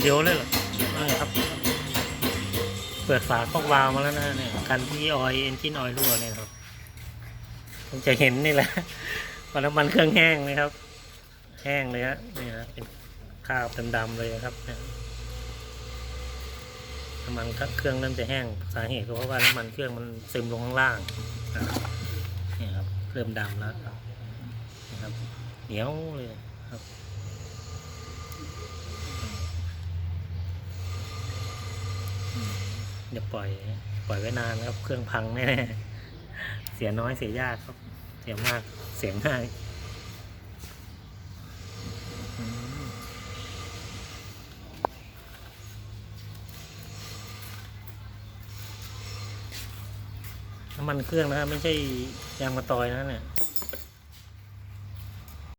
เดี๋ยวเลยเหรอนี่ครับ เปิดฝาคอกวาล์วมาแล้วนะเนี่ยกันที่ออยเอนจินออยรั่วเนี่ยครับผมจะเห็นนี่แหละว่าน้ำมันเครื่องแห้งเลยครับ แห้งเลยฮะนี่นะเป็นคราบดำๆเลยครับเนี่ยน้ำมันเครื่องเริ่มจะแห้งสาเหตุก็เพราะว่าน้ำมันเครื่องมันซึมลงข้างล่างนะครับ เริ่มดำแล้วนะครับ เหนียวเลยครับอย่าปล่อย ปล่อยไว้นานนะครับ เครื่องพังแน่เสียน้อยเสียยากครับ เสียมากเสียง่าย น้ำมันเครื่องนะไม่ใช่ยางมะตอยนะเนี่ย